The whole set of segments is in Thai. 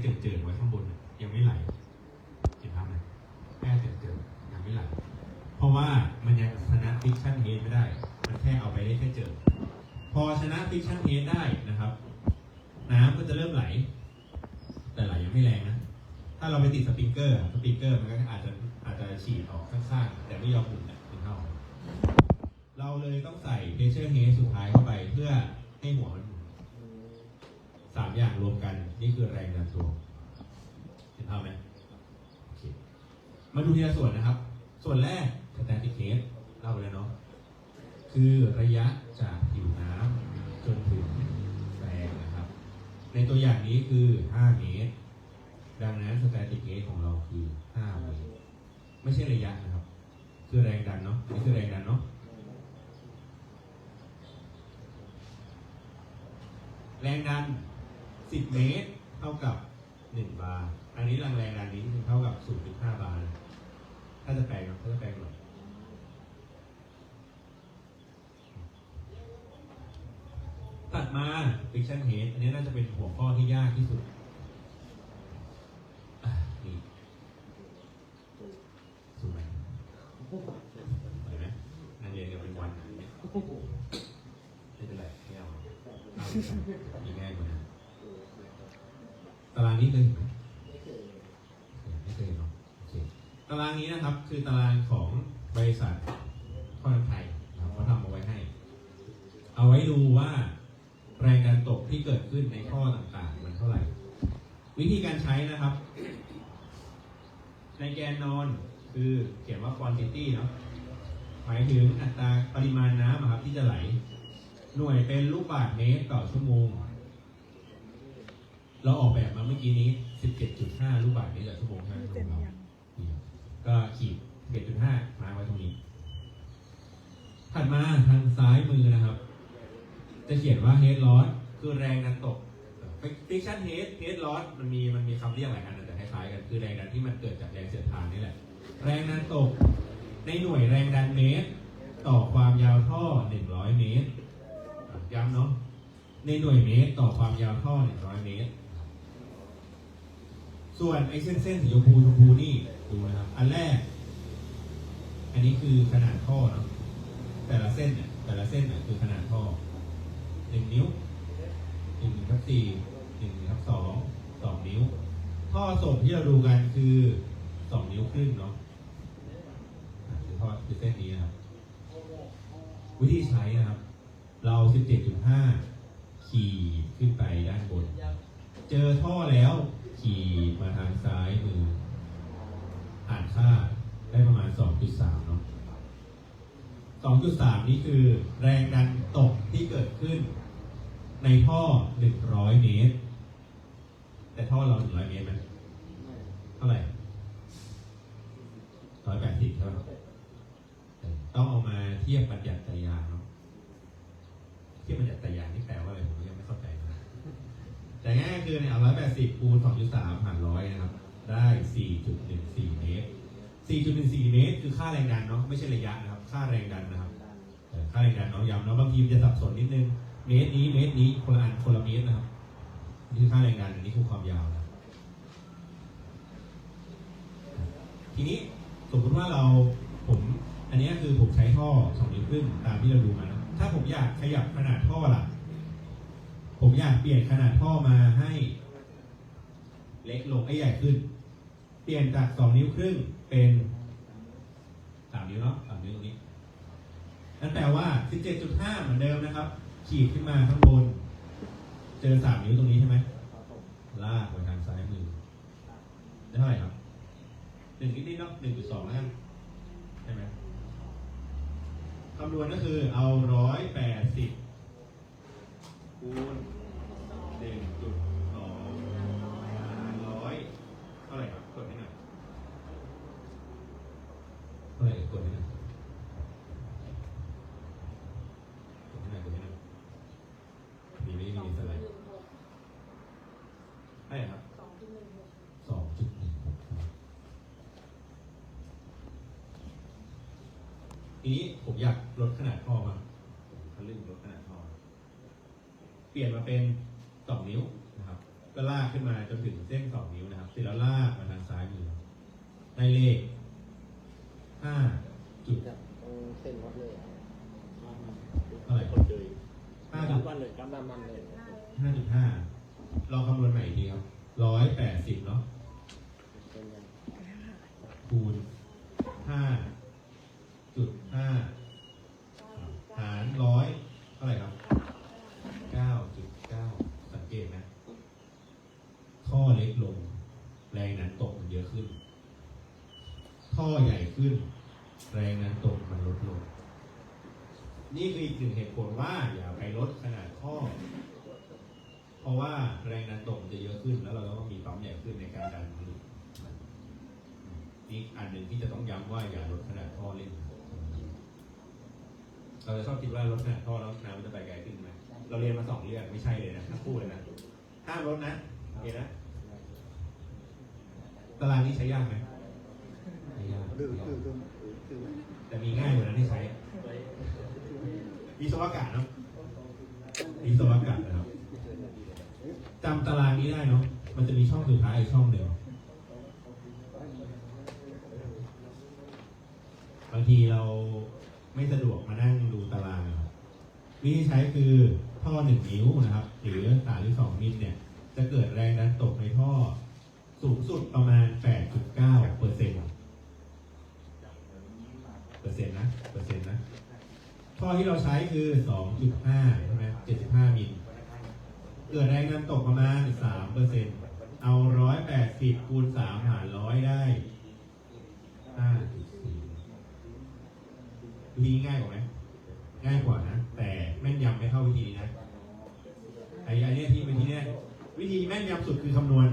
เจิดเจิดๆไว้ข้างบนยังไม่ไหลเห็นภาพไหมแค่เจิดเจิดๆยังไม่ไหล เพราะว่ามันยังชนะฟิกชั่นเฮดไม่ได้ มันแค่เอาไปได้แค่เจิดพอชนะฟิกชั่นเฮดได้นะครับ น้ำก็จะเริ่มไหล แต่ไหลยังไม่แรงนะ ถ้าเราไปติดสปริงเกอร์สปริงเกอร์มันก็อาจจะอาจจะฉีดออกข้างๆแต่ไม่ยอมหมุนนะถึงเข้าเราเลยต้องใส่เพเชอร์เฮดสุดท้ายเข้าไปเพื่อให้หัวมันหมุน สามอย่างรวมกัน นี่คือแรงดันตัวเห็นภาพไหมโอเคมาดูทีละส่วนนะครับ ส่วนแรก static head เล่าไปแล้วเนาะคือระยะจากผิวน้ำจนถึงแปรงนะครับ ในตัวอย่างนี้คือ 5 เมตร ดังนั้น static head ของเราคือ 5 เมตร ไม่ใช่ระยะนะครับ คือแรงดันเนาะนี่คือแรงดันเนาะแรงดัน 10 เมตร เท่ากับ 1 บาร์ อันนี้แรงแรงดันนี้เท่ากับ 0.5 บาร์นะถ้าจะแปลงนะถ้าจะแปลงหน่อยตัดมา friction head อันนี้น่าจะเป็นหัวข้อที่ยากที่สุดอะนี่สูงไหมเห็นไหมนั่งเรียนกันเป็นวันอย่างเงี้ยไม่เป็นไรไม่เอาเอามีง่ายกว่านั้นตาราง นี้เคยเห็นไหมไม่เคยเนาะโอเคตารางนี้นะครับ คือตารางของบริษัทข้อน้ำไทยนะครับเขาทำเอาไว้ให้ เอาไว้ดูว่าแรงดันตกที่เกิดขึ้นในข้อต่างๆ มันเท่าไหร่ วิธีการใช้นะครับ ในแกนนอนคือเขียนว่า quantity เนาะหมายถึงอัตราปริมาณน้ำอะครับที่จะไหล หน่วยเป็นลูกบาศก์เมตรต่อชั่วโมง เราออกแบบมาเมื่อกี้นี้ 17.5 ลูกบาศก์เมตรต่อชั่วโมงใช่ไหมของเรานี่ครับก็ขีด 11.5 มาไว้ตรงนี้ ถัดมาทางซ้ายมือนะครับ จะเขียนว่า head loss คือแรงดันตก friction head head loss มันมีมันมีคำเรียกหลายอันแต่คล้ายๆกัน คือแรงดันที่มันเกิดจากแรงเสียดทานนี่แหละ แรงดันตก ในหน่วยแรงดันเมตร ต่อความยาวท่อ 100 เมตรอะย้ำเนาะ ในหน่วยเมตรต่อความยาวท่อ 100 เมตร ส่วนไอ้เส้นเส้นสีชมพูชมพูนี่ดูนะครับ อันแรก อันนี้คือขนาดท่อเนาะแต่ละเส้นเนี่ยแต่ละเส้นเนี่ยคือขนาดท่อหนึ่งนิ้วหนึ่งทับสี่หนึ่งทับสองสองนิ้ว ท่อส่งที่เราดูกันคือสองนิ้วครึ่งเนาะอะคือท่อคือเส้นนี้นะครับ วิธีใช้นะครับ เราสิบเจ็ดจุดห้าขี่ขึ้นไปด้านบน เจอท่อแล้ว ขี่มาทางซ้ายมือ อ่านค่าได้ประมาณสองจุดสามเนาะ 2.3 นี่คือแรงดันตกที่เกิดขึ้น ในท่อ 100 เมตร แต่ท่อเรา 100 เมตรไหมเท่าไหร่ 180 เท่าไหร่ต้องเอามาเทียบบัญญัติไตรยางเนาะ เทียบบัญญัติไตรยางนี่แปลว่าอะไรผมยังไม่เข้าใจนะ คือเนี่ยเอา180คูณ2.3หารร้อยนะครับ ได้4.14เมตร4.14เมตร คือค่าแรงดันเนาะไม่ใช่ระยะนะครับ ค่าแรงดันนะครับค่าแรงดันเนาะย้ำเนาะบางทีมันจะสับสนนิดนึง เมตรนี้เมตรนี้คนละอันคนละเมตรนะครับนี่คือค่าแรงดันอันนี้คือความยาวนะทีนี้สมมติว่าเราผมอันนี้คือผมใช้ท่อสองนิ้วครึ่งตามที่เราดูมานะถ้าผมอยากขยับขนาดท่อล่ะ ผมอยากเปลี่ยนขนาดท่อมาให้เล็กลงไอ้ใหญ่ขึ้น เปลี่ยนจากสองนิ้วครึ่งเป็นสามนิ้วเนาะสามนิ้วตรงนี้นั่นแปลว่า 17.5 เหมือนเดิมนะครับ ขีดขึ้นมาข้างบน เจอสามนิ้วตรงนี้ใช่ไหมลากไปทางซ้ายมือได้เท่าไหร่ครับหนึ่งนิดๆเนาะหนึ่งจุดสองแล้วกันใช่ไหมคำนวณก็คือเอาร้อยแปดสิบ คูณหนึ่งจุดสองร้อยเท่าไหร่ครับกดให้หน่อยเท่าไหร่กดให้หน่อยกดให้หน่อยกดให้หน่อยมีไม่มีสไลด์ใช่ครับ สองจุดหนึ่งหกครับทีนี้ผมอยากลดขนาดท่อมาทะลึ่งลดขนาดท่อ เปลี่ยนมาเป็นสองนิ้วนะครับ เก็ลากขึ้นมาจนถึงเส้นสองนิ้วนะครับเสร็จแล้วลากมาทางซ้ายมือได้เลขห้าจุดจากตรงเส้นวัดเลยอะเท่าไหร่คนเลยห้าจุดวันเลยครับวันเลยห้าจุดห้าลองคำนวณใหม่อีกทีครับร้อยแปดสิบเนาะเป็นยังคูณห้าจุดห้าหารร้อยเท่าไหร่ครับเก้าจุดเก้าสังเกตนะ ท่อเล็กลง แรงนั้นตกมันเยอะขึ้น ท่อใหญ่ ขึ้น แรงนั้นตกมันลดลง นี่คืออีกหนึ่งเหตุผลว่าอย่าไปลดขนาดท่อเพราะว่าแรงดันตกจะเยอะขึ้น แล้วเราก็ต้องมีปั๊มใหญ่ขึ้นในการดันมันอีกอันหนึ่งที่จะต้องย้ำว่าอย่าลดขนาดท่อเล่นเราจะชอบคิดว่าลดขนาดท่อแล้วน้ำมันจะไปไกลขึ้นไหมเราเรียนมาสองเรื่องไม่ใช่เลยนะทั้งคู่เลยนะห้ามลดนะโอเคนะตารางนี้ใช้ยากไหม ดื้อดื้อดื้อดื้อแต่มีง่ายกว่านั้นที่ใช้วิศวกรรมเนาะวิศวกรรมนะครับจำตารางนี้ได้เนาะมันจะมีช่องสุดท้ายอีกช่องหนึ่งบางทีเราไม่สะดวกมานั่งดูตารางวิธีใช้คือท่อหนึ่งนิ้วนะครับ หรือสามหรือสองมิลเนี่ย จะเกิดแรงดันตกในท่อสูงสุดประมาณ 8.9เปอร์เซ็นต์ ปอร์เซ็นต์นะเปอร์เซ็นต์นะท่อที่เราใช้คือ 2.5ใช่ไหม75มิลเกิดแรงดันตกประมาณ 3 เปอร์เซ็นต์เอา 180 คูณ 3 หาร 100 ได้ 5.4วิธีง่ายกว่าไหมง่ายกว่านะ แต่แม่นยำไม่เท่าวิธีนี้นะไอ้ไอ้เนี่ยที่วิธีเนี้ยวิธีแม่นยำสุดคือคำนวณ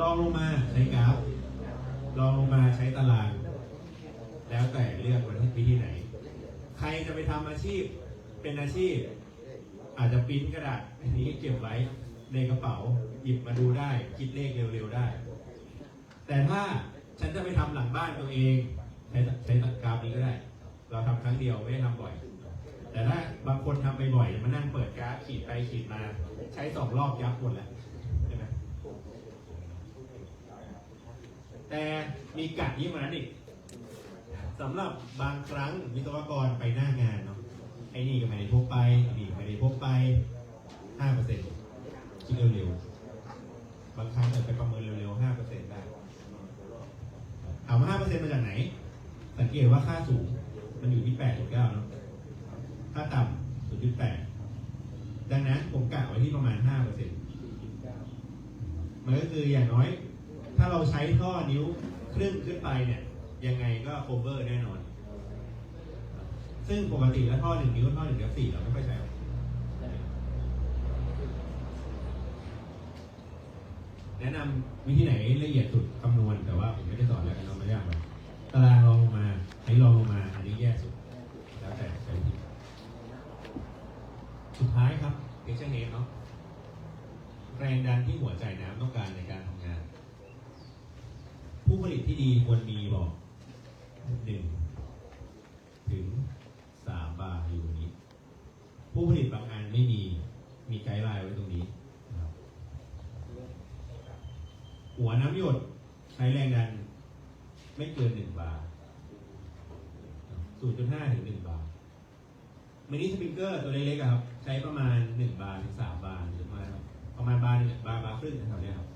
ลองลงมาใช้กราฟลองลงมาใช้ตาราง แล้วแต่เลือกวันที่วิธีไหน ใครจะไปทำอาชีพเป็นอาชีพ อาจจะปิ้นกระดาษอันนี้เก็บไว้ในกระเป๋าหยิบมาดูได้ คิดเลขเร็วๆได้ แต่ถ้าฉันจะไปทำหลังบ้านตัวเองใช้ใช้กราฟนี้ก็ได้ เราทำครั้งเดียวไม่ได้ทำบ่อย แต่ถ้าบางคนทำไปบ่อยมานั่งเปิดกราฟขีดไปขีดมา ใช้สองรอบยับหมดแล้วใช่ไหมแต่มีกัดยิ่งกว่านั้นอีก สำหรับบางครั้งวิศวกรไปหน้างานเนาะไอ้นี่ก็ไม่ได้พกไปไอ้นี่ก็ไม่ได้พกไปห้าเปอร์เซ็นต์คิดเร็วๆบางครั้งเออไปประเมินเร็วๆห้าเปอร์เซ็นต์ได้ถามว่าห้าเปอร์เซ็นต์มาจากไหน สังเกตว่าค่าสูง มันอยู่ที่แปดจุดเก้าเนาะค่าต่ำศูนย์จุดแปดดังนั้นผมกะไว้ที่ประมาณห้าเปอร์เซ็นต์มันก็คืออย่างน้อย ถ้าเราใช้ท่อนิ้วครึ่งขึ้นไปเนี่ย ยังไงก็โคเวอร์แน่นอน ซึ่งปกติแล้วท่อหนึ่งนิ้วท่อหนึ่งนิ้วสี่เราไม่ค่อยใช้แนะนำวิธีไหนละเอียดสุดคำนวณแต่ว่าผมไม่ได้สอนแล้วกันเราไม่ยากเลยตารางรองลงมาให้รองลงมา อันนี้แย่สุด แล้วแต่ใช้วิธีสุดท้ายครับเอ็กซ์เนเนาะแรงดันที่หัวใจน้ำต้องการในการทำงาน ผู้ผลิตที่ดีควรมีบอก หนึ่งถึงสามบาร์อยู่ตรงนี้ ผู้ผลิตบางอันไม่มีมีไกด์ไลน์ไว้ตรงนี้นะครับหัวน้ำหยดใช้แรงดันไม่เกินหนึ่งบาร์ศูนย์จุดห้าถึงหนึ่งบาร์มินิสปริงเกอร์ตัวเล็กๆครับ ใช้ประมาณหนึ่งบาร์ถึงสามบาร์หรือประมาณประมาณบาร์หนึ่งบาร์บาร์ครึ่งแถวเนี้ยครับ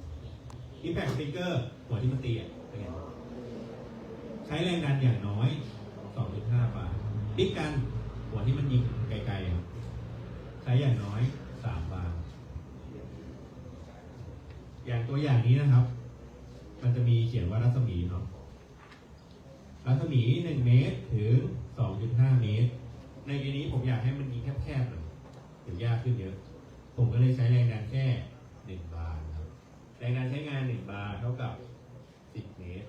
อิมแพคสปริงเกอร์หัวที่มันตีอะเป็นไง ใช้แรงดันอย่างน้อย 2.5 บาร์บิ๊กกันหัวที่มันยิงไกลๆครับใช้อย่างน้อย 3 บาร์อย่างตัวอย่างนี้นะครับ มันจะมีเขียนว่ารัศมีเนาะรัศมี 1 เมตรถึง 2.5 เมตร ในกรณีผมอยากให้มันยิงแคบๆหน่อยเดี๋ยากขึ้นเยอะ ผมก็เลยใช้แรงดันแค่ 1 บาร์นะครับ แรงงานใช้งาน 1 บาร์เท่ากับ 10 เมตร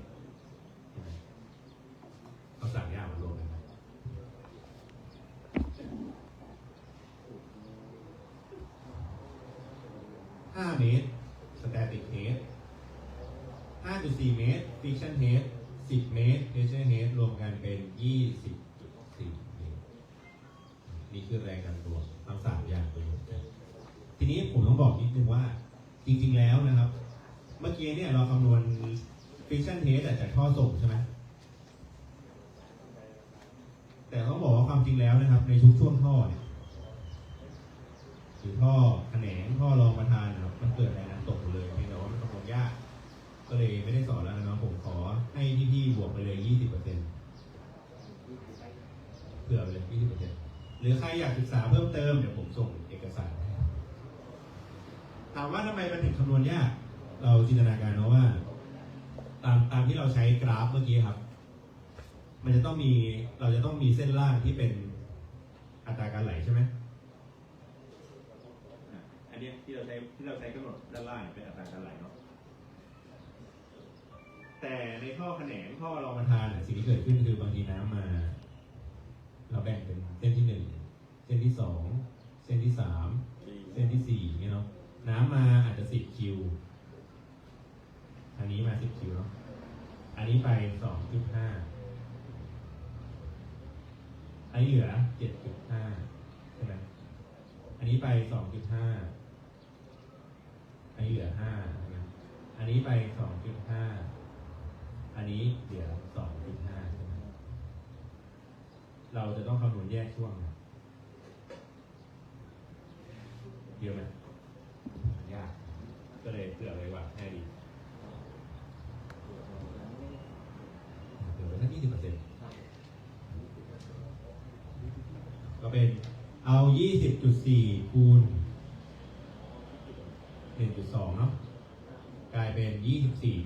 เอาสั่งยากมารวมกันครับ5เมตร static head 5.4เมตร friction head 10เมตร pressure head รวมกันเป็น20.4เมตร นี่คือแรงดันรวมทั้งสามอย่างระโยชน์กันทีนี้ผมต้องบอกนิดนึงว่า จริง ๆ แล้วนะครับ เมื่อกี้เนี่ยเราคำนวณ friction test จากท่อส่งใช่ไหม แต่ต้องบอกว่าความจริงแล้วนะครับ ในทุกช่วงท่อเนี่ยหรือท่อแขนงท่อรองประธานนะครับ มันเกิดแรงดันตกหมดเลยเพียงแต่ว่ามันคำนวณยาก ก็เลยไม่ได้สอนแล้วนะครับผมขอให้พี่ๆบวกไปเลย 20%เซ็นต์เผื่อไปเลย 20%หรือใครอยากศึกษาเพิ่มเติมเดี๋ยวผมส่งเอกสารให้ถามว่าทำไมมันถึงคำนวณยาก เราจินตนาการเนาะว่า ตามตามที่เราใช้กราฟเมื่อกี้ครับ มันจะต้องมีเราจะต้องมีเส้นล่างที่เป็นอัตราการไหลใช่ไหมอันนี้ที่เราใช้ที่เราใช้กำหนดด้านล่างเป็นอัตราการไหลเนาะแต่ในท่อแขนงท่อรองประทานสิ่งที่เกิดขึ้นคือบางทีน้ำมา เราแบ่งเป็นเส้นที่หนึ่งเส้นที่สองเส้นที่สามเส้นที่สี่เงี้ยเนาะน้ำมาอาจจะสิบคิวอันนี้มาสิบคิวเนาะอันนี้ไปสองจุดห้า อันนี้เหลือเจ็ดจุดห้าใช่ไหมอันนี้ไปสองจุดห้าอันนี้เหลือห้าใช่ไหมอันนี้ไปสองจุดห้าอันนี้เหลือสองจุดห้าใช่ไหมเราจะต้องคำนวณแยกช่วงนะเยอะไหมยาก ก็เลยเผื่อไว้ว่าง่ายดีเผื่อไว้สักยี่สิบเปอร์เซ็นต์ ก็เป็นเอา 20.4 คูณ 1.2 เนาะกลายเป็น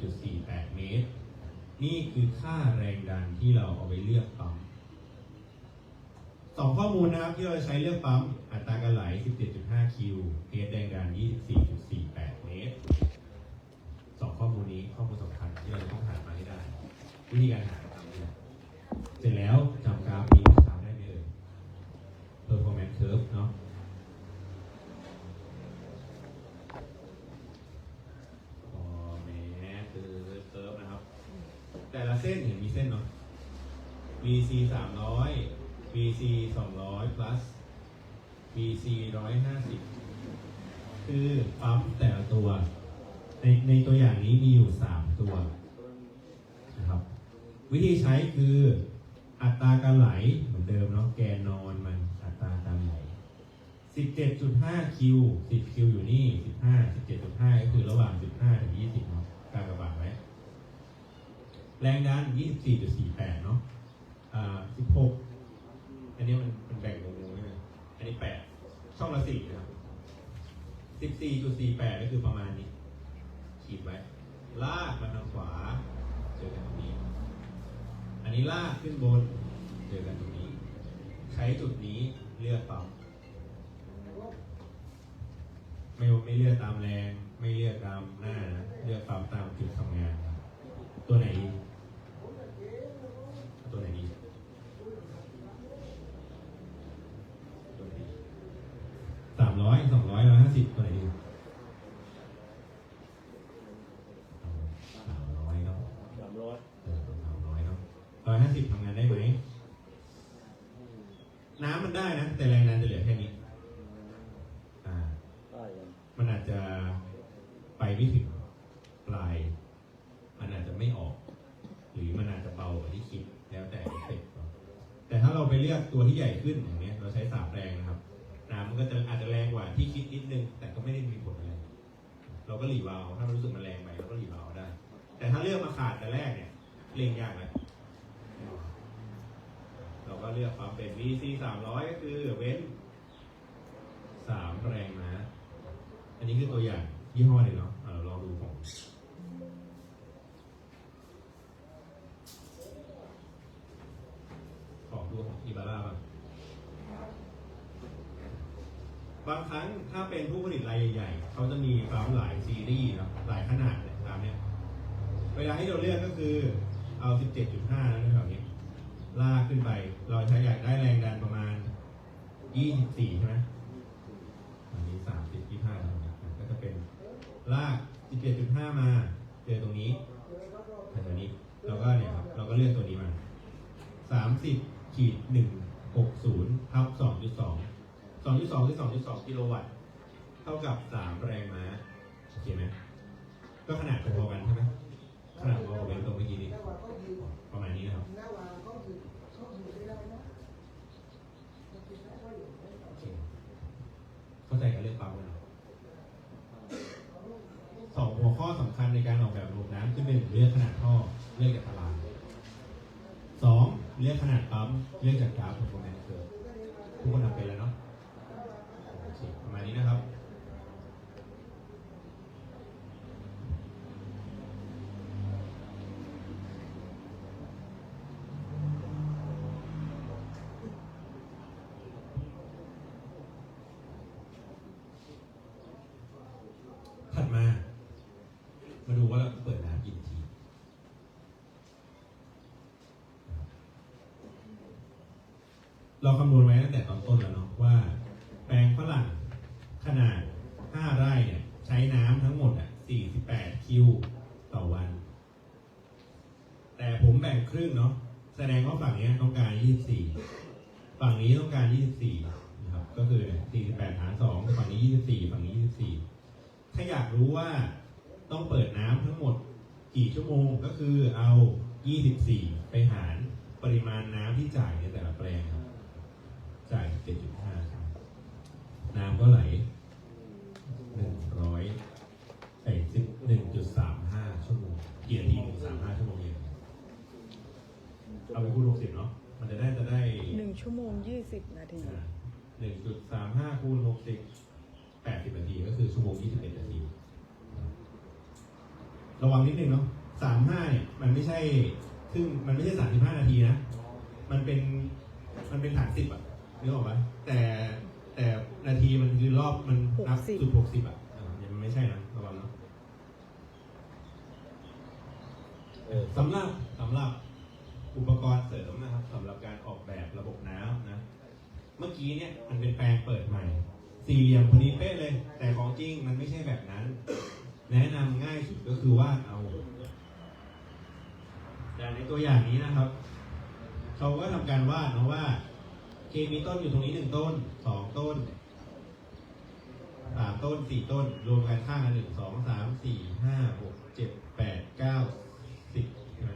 24.48 เมตร นี่คือค่าแรงดันที่เราเอาไปเลือกปั๊มสองข้อมูลนะครับที่เราใช้เลือกปั๊ม อัตราการไหล 17.5 คิวเทสแรงดัน 24.48 เมตรสองข้อมูลนี้ข้อมูลสำคัญที่เราจะต้องหามาให้ได้ วิธีการหาทำนี่แหละเสร็จแล้วจำกราฟนี้ performance curve เนาะ performance curve นะครับ แต่ละเส้นเห็นมีเส้นเนาะ VC 300 VC 200 plus VC 150คือปั๊มแต่ละตัว ในในตัวอย่างนี้มีอยู่3ตัวนะครับ วิธีใช้คืออัตราการไหลเหมือนเดิมเนาะแกนนอนมันอัตราการไหล 17.5คิว10คิวอยู่นี่ 15 17.5 ก็คือระหว่าง 15 ถึง 20 เนาะกากระบาทไว้ แรงดัน 24.48 เนาะอ่า16 อันนี้มันมันแบ่งงงๆใช่อันนี้ 8 ช่องละ 4 นะครับ 14.48 ก็คือประมาณนี้ ขีดไว้ ลากมาทางขวา เจอกันตรงนี้ อันนี้ลากขึ้นบน เจอกันตรงนี้ ใช้จุดนี้เลือกปั๊ม ไม่ไม่เลือกตามแรง ไม่เลือกตามหน้านะเลือกตามตามจุดทำงานตัวไหนตัวไหนดีตัวไหนดีสามร้อยสองร้อยร้อยห้าสิบตัวไหนดี ขึ้นอย่างเนี้ยเราใช้สามแรงนะครับ น้ำมันก็จะอาจจะแรงกว่าที่คิดนิดนึง แต่ก็ไม่ได้มีผลอะไร เราก็หลีวาล์วถ้ามันรู้สึกมันแรงไปเราก็หลีวาล์วได้ แต่ถ้าเลือกมาขาดแต่แรกเนี่ยเล่งยากเลยเราก็เลือกความเป็น VC 300ก็คือเว้นสามแรงม้าอันนี้คือตัวอย่างยี่ห้อหนึ่งเนาะ 97.5อะไรแบบนี้ลากขึ้นไป เราใช้อยากได้แรงดันประมาณ 24 ใช่ไหมอันนี้ 30 25แล้วก็จะเป็นลาก 17.5 มาเจอตรงนี้แถวนี้เราก็เนี่ยครับเราก็เลื่อนตัวนี้มา 30ขีด160ทับ2.2 2.2คือ2.2กิโลวัตต์เท่ากับ 3 แรงม้าโอเคไหมก็ขนาดพอๆกันใช่ไหม เลือกจากตารางสองเลือกขนาดปั๊มเลือกจากกราฟของโปรแกรมเกิร์ทุกคนทำเป็นแล้วเนาะโอเคประมาณนี้นะครับ ถัดมา มาดูว่าเราเปิดน้ำกี่นาที เราคำนวณไว้ตั้งแต่ตอนต้นแล้วเนาะว่า แปลงฝรั่งขนาด 5 ไร่เนี่ยใช้น้ำทั้งหมดอะ 48 คิวต่อวัน แต่ผมแบ่งครึ่งเนาะแสดงว่าฝั่งนี้ต้องการ 24 ฝั่งนี้ต้องการ 24นะครับก็คือเนี่ย48 หาร 2 ฝั่งนี้ 24 ฝั่งนี้ 24 ถ้าอยากรู้ว่าต้องเปิดน้ำทั้งหมดกี่ชั่วโมงก็คือเอา 24 ไปหารปริมาณน้ำที่จ่ายในแต่ละแปลง ครับจ่าย7.5ครับน้ำก็ไหล100ไอ้1.35ชั่วโมงกี่นาที1.35ชั่วโมงเองเอาไปคูณ60เนาะมันจะได้จะได้หนึ่งชั่วโมงยี่สิบนาทีหนึ่งจุดสามห้าคูณหกสิบแปดสิบนาทีก็คือชั่วโมงยี่สิบเอ็ดนาที ระวังนิดนึงเนาะสามห้าเนี่ยมันไม่ใช่ครึ่งมันไม่ใช่สามสิบห้านาทีนะ มันเป็น มันเป็นฐานสิบอะ นึกออกปะแต่แต่นาทีมันคือรอบมันนับ60 จุดหกสิบอะอ่ามันไม่ใช่นะระวังเนาะเออสำหรับสำหรับอุปกรณ์เสริมนะครับสำหรับการออกแบบระบบน้ำนะ เมื่อกี้เนี่ยมันเป็นแปลงเปิดใหม่ สี่เหลี่ยมพอดีเป๊ะเลย แต่ของจริงมันไม่ใช่แบบนั้น แนะนำง่ายสุดก็คือวาดเอาแต่ในตัวอย่างนี้นะครับ เขาก็ทำการวาดนะว่า เคมีต้นอยู่ตรงนี้หนึ่งต้นสองต้นสามต้นสี่ต้น รวมกันข้างกันหนึ่งสองสามสี่ห้าหกเจ็ดแปดเก้าสิบใช่ไหม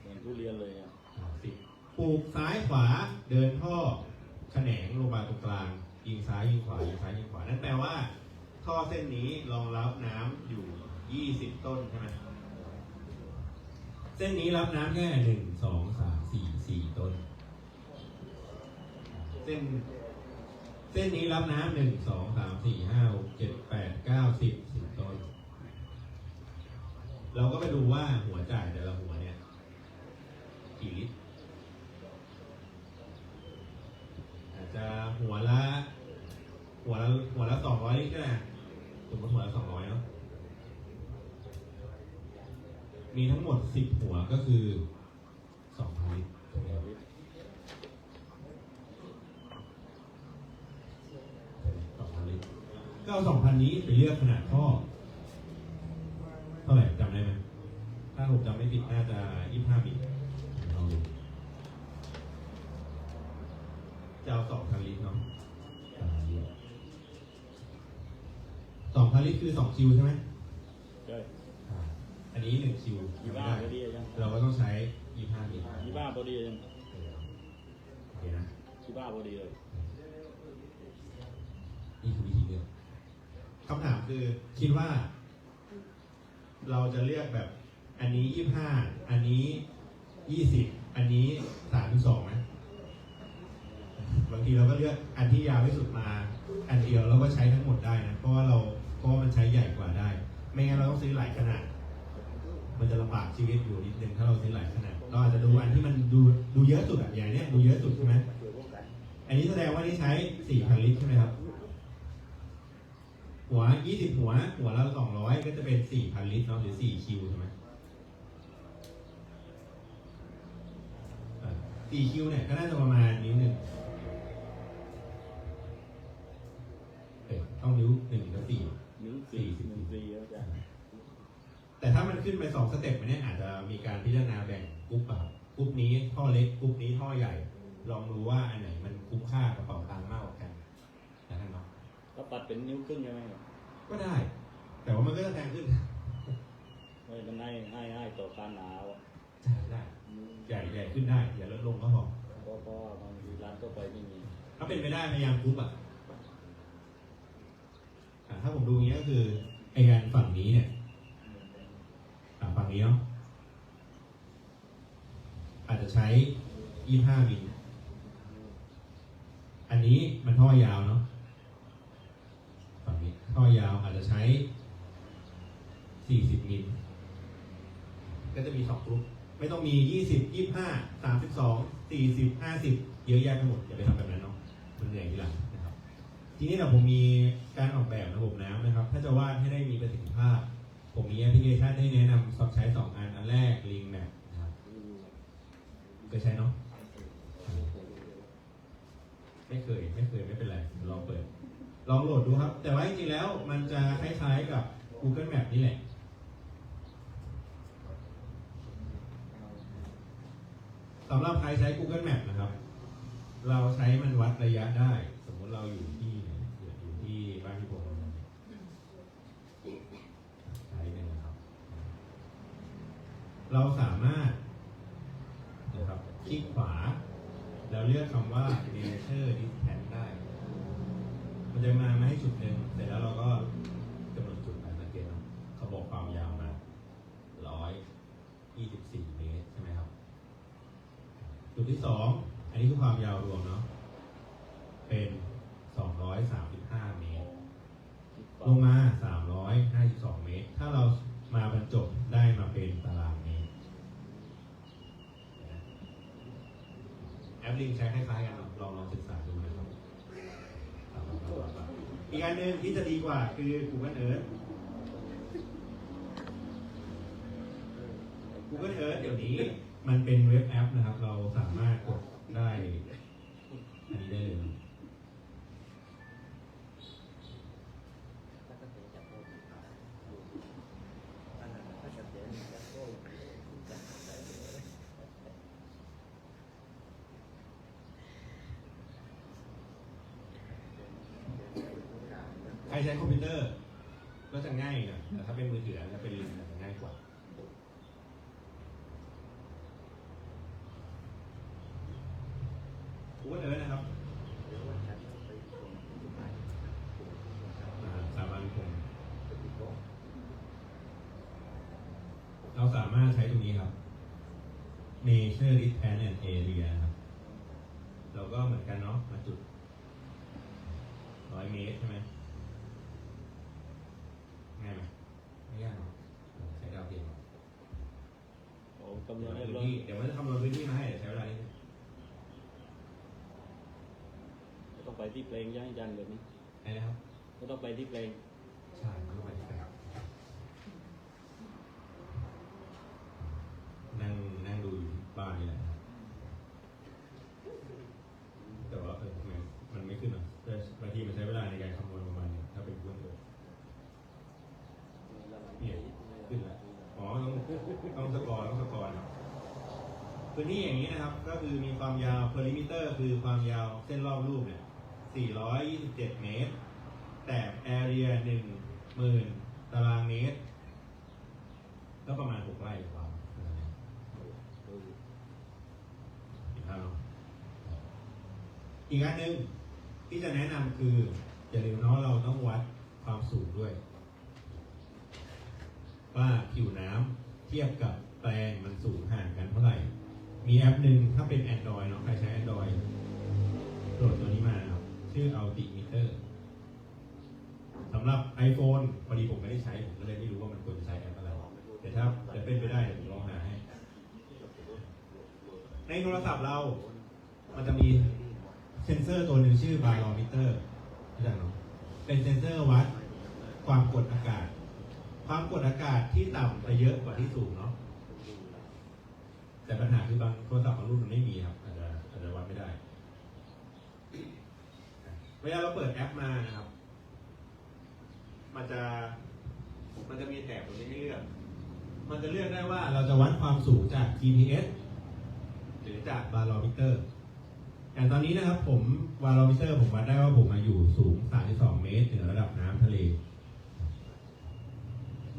เหมือนทุเรียนเลยอะสิบปลูกซ้ายขวาเดินท่อแขนงลงมาตรงกลาง ยิงซ้ายยิงขวายิงซ้ายยิงขวา นั่นแปลว่า ท่อเส้นนี้รองรับน้ำอยู่20ต้นใช่ไหมเส้นนี้รับน้ำแค่หนึ่งสองสามสี่สี่ต้น เส้น เส้นนี้รับน้ำหนึ่งสองสามสี่ห้าหกเจ็ดแปดเก้าสิบสิบต้น เราก็ไปดูว่าหัวจ่ายแต่ละหัวเนี่ยกี่ลิตรอาจจะหัวละ หัวละหัวละสองร้อยลิตรก็ได้สมมติหัวละสองร้อยเนาะมีทั้งหมดสิบหัวก็คือสองพันลิตรถูกไหมครับสองพันลิตร ก็เอาสองพันนี้ไปเลือกขนาดท่อเท่าไหร่จำได้ไหมถ้าผมจำไม่ผิดน่าจะยี่ห้ามิลลองดูจะเอาสองพันลิตรเนาะสองพันลิตรคือสองคิวใช่ไหม ใช่ อ่าอันนี้หนึ่งคิว ยี่ ยังไม่ บ้า ได้ พอดียัง เราก็ต้องใช้ยี่ห้ามิล ยี่บ้าพอดียัง โอเคนะ ยี่บ้าพอดีเลย นี่คือวิธีเลือก คือคิดว่า เราจะเลือกแบบ อันนี้ยี่ห้าอันนี้ยี่สิบอันนี้สามสองไหมบางทีเราก็เลือกอันที่ยาวที่สุดมา อันเดียวเราก็ใช้ทั้งหมดได้นะเพราะว่าเราเพราะว่ามันใช้ใหญ่กว่าได้ ไม่งั้นเราต้องซื้อหลายขนาด มันจะลำบากชีวิตอยู่นิดนึงถ้าเราซื้อหลายขนาดเราอาจจะดูอันที่มันดูดูเยอะสุดอะอย่างเนี้ยดูเยอะสุดใช่ไหมอันนี้แสดงว่านี่ใช้4,000ลิตรใช่ไหมครับ หัว20หัว หัวละ200ก็จะเป็น4,000ลิตรเนาะหรือ4คิวใช่ไหมอะ4คิวเนี่ยก็น่าจะประมาณนิ้วหนึ่งเอ้ยต้องนิ้วหนึ่งกับสี่นิ้วสี่หนึ่งสี่แล้วจ้ะแต่ถ้ามันขึ้นไปสองสเต็ปมันเนี่ยอาจจะมีการพิจารณาแบ่งกรุ๊ปอะครับกรุ๊ปนี้ท่อเล็กกรุ๊ปนี้ท่อใหญ่ ลองดูว่าอันไหนมันคุ้มค่ากระเป๋าตังค์มากกว่ากัน นะครับเนาะเป็นนิ้วครึ่งใช่ไหมครับก็ได้ แต่ว่ามันก็จะแพงขึ้นเฮ้ยมันให้ให้ให้ต่อการหนาวอะใช่ได้ใหญ่ใหญ่ขึ้นได้อย่าลดลงก็พอเพราะเพราะว่าบางทีร้านทั่วไปไม่มีถ้าเป็นไปได้พยายามทุบอะอะถ้าผมดูอย่างนี้ยก็คือไอ้งานฝั่งนี้เนี่ยอะฝั่งนี้เนาะอาจจะใช้ 25มิลอันนี้มันท่อยาวเนาะฝั่งนี้ ท่อยาวอาจจะใช้ 40 มิล ก็จะมีสองกลุ่มไม่ต้องมี 20 25 32 40 50 เยอะแยะไปหมดอย่าไปทำแบบนั้นเนาะมันเหนื่อยทีหลังนะครับ ทีนี้เราผมมีการออกแบบระบบน้ำนะครับ ถ้าจะวาดให้ได้มีประสิทธิภาพ ผมมีแอปพลิเคชันให้แนะนำสอบใช้ 2 อัน อันแรก Link Map นะครับเคยใช้เนาะ ไม่เคย ไม่เคยไม่เป็นไรลองเปิด ลองโหลดดูครับ แต่ว่าจริงๆแล้วมันจะคล้ายๆกับ Google Map นี่แหละ สำหรับใครใช้ Google Map นะครับ เราใช้มันวัดระยะได้ สมมติเราอยู่ที่ไหนอยู่ที่บ้านพี่ผมใช้เลยนะครับ เราสามารถนะครับคลิกขวา แล้วเลือกคำว่า nature distance ได้ มันจะมามาให้จุดหนึ่งเสร็จแล้วเราก็กำหนดจุดไปสังเกตเนาะเขาบอกความยาวมาร้อยยี่สิบสี่เมตรใช่ไหมครับ จุดที่สองอันนี้คือความยาวรวมเนาะ เป็นสองร้อยสามสิบห้าเมตร ลงมาสามร้อยห้าสิบสองเมตร ถ้าเรามาบรรจบได้มาเป็นตารางเมตร แอป ลิงใช้คล้ายๆกันลองลองศึกษาดูนะครับอีกอันหนึ่งที่จะดีกว่าคือ Google Earth Google Earth เดี๋ยวนี้มันเป็นเว็บแอปนะครับ เราสามารถกดได้ อันนี้ได้เลย ใครใช้คอมพิวเตอร์ ก็จะง่ายนะแต่ถ้าเป็นมือถือจะเป็นลิงก์จะง่ายกว่า Google Earth นะครับอ่าสามารถคงเราสามารถใช้ตรง นี้ครับ Nature Distance and Area นะครับเราก็เหมือนกันเนาะมาจุดร้อยเมตรใช่ไหมง่ายไหมไม่ยากเนาะใช้ดาวเทียมโอ้กำหนเดี๋ยวดเรียบร้อยพื้นที่เดี๋ยวมันจะคำนวณพื้นที่มาให้เดี๋ยวใช้เวลานิดนึงต้องไปที่เพลงย่างยันแบบนี้ได้นะครับก็ต้องไปที่เพลง ใช่ไม่ต้องไปที่ไหนนั่งนั่งดูอยู่ที่บ้านนี่แหละนะครับแต่ว่าเออทำไมมันไม่ขึ้นอะแต่บางทีมันใช้เวลาในการคำนวณประมาณหนึงถ้าเป็นเครื่องโดดเนี่ยขึ้นแล้วอ๋อต้องต้องสกอร์ต้องสกอร์นะพื้น ที่อย่างนี้นะครับ ก็คือมีความยาว perimeter คือความยาวเส้นรอบรูปเนี่ย 427 เมตร แต่ area 10,000 ตารางเมตร ก็ประมาณ 6 ไร่กว่าเห็นภาพเนอะอีกอันหนึ่งที่จะแนะนำคืออย่าลืมนะเราต้องวัดความสูงด้วย ว่าผิวน้ำเทียบกับแปลงมันสูงห่างกันเท่าไหร่ มีแอปหนึ่งถ้าเป็น Android เนาะใครใช้ Android โหลดตัวนี้มานะครับ ชื่อ Altimeter สำหรับ iPhone พอดีผมไม่ได้ใช้ ผมก็เลยไม่รู้ว่ามันควรจะใช้แอปอะไรแต่ถ้าจะเป็นไปได้เดี๋ยวผมลองหาให้ ในโทรศัพท์เรา มันจะมีเซนเซอร์ตัวหนึ่งชื่อ barometer รู้จักเนาะเป็นเซนเซอร์วัดความกดอากาศ ความกดอากาศที่ต่ำจะเยอะกว่าที่สูงเนาะ แต่ปัญหาคือบางโทรศัพท์ของรุ่นมันไม่มีครับอาจจะอาจจะวัดไม่ได้เวลาเราเปิดแอปมานะครับ มันจะ มันจะมีแถบตรงนี้ให้เลือก มันจะเลือกได้ว่าเราจะวัดความสูงจาก GPS หรือจากบาร์โลมิเตอร์อย่างตอนนี้นะครับ ผมวาโลมิเตอร์ผมวัดได้ว่าผมมาอยู่สูง 32 เมตรเหนือระดับน้ำทะเล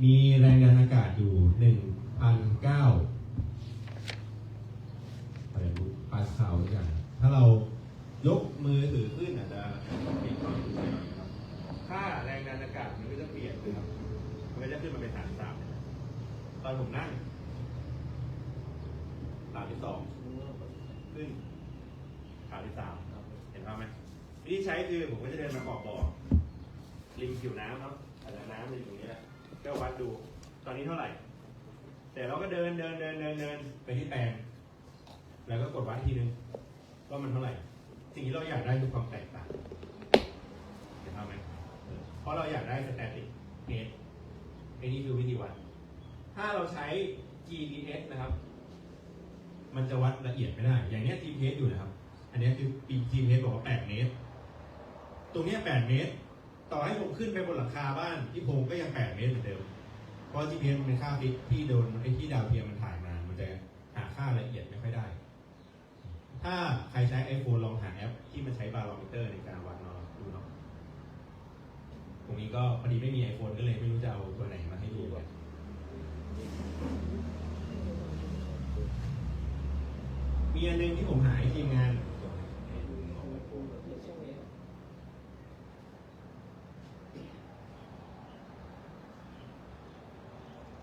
มีแรงดันอากาศอยู่ 1,009 ปาสคาลด้วยกันถ้าเรายกมือถือขึ้นอาจจะเปลี่ยนความรู้สึกหน่อยนะครับค่าแรงดันอากาศมันก็จะเปลี่ยนนะครับมันก็จะขึ้นมาเป็นฐานสามตอนผมนั่งฐานที่สองขึ้นฐานที่สามเห็นภาพไหมวิธีใช้คือผมก็จะเดินมาขอบบ่อริมผิวน้ำเนาะอาจจะน้ำมันอยู่ตรงนี้แหละก็วัดดู ตอนนี้เท่าไหร่ แต่เราก็เดินเดินเดินเดินเดินไปที่แปลง แล้วก็กดวัดทีนึงว่ามันเท่าไหร่ สิ่งที่เราอยากได้คือความแตกต่างเห็นภาพไหมเพราะเราอยากได้สแตติกเมตรไอ้นี่คือวิธีวัด ถ้าเราใช้ GPS นะครับ มันจะวัดละเอียดไม่ได้ อย่างนี้ GPS อยู่นะครับ อันนี้คือ GPS บอกว่า 8 เมตร ตรงนี้ 8 เมตร ต่อให้ผมขึ้นไปบนหลังคาบ้านที่ผมก็ยัง 8 เมตรเหมือนเดิม เพราะ GPS มันเป็นค่าที่โดนไอ้ที่ดาวเทียมมันถ่ายมา มันจะหาค่าละเอียดไม่ค่อยได้ ถ้าใครใช้ iPhone ลองหาแอปที่มันใช้บาโลมิเตอร์ในการวัดเนาะดูเนาะตรงนี้ก็พอดีไม่มี iPhone ก็เลยไม่รู้จะเอาตัวไหนมาให้ดูเลยมีอันหนึงที่ผมหาให้ทีมงาน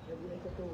เดี๋ยวเรียนจะดู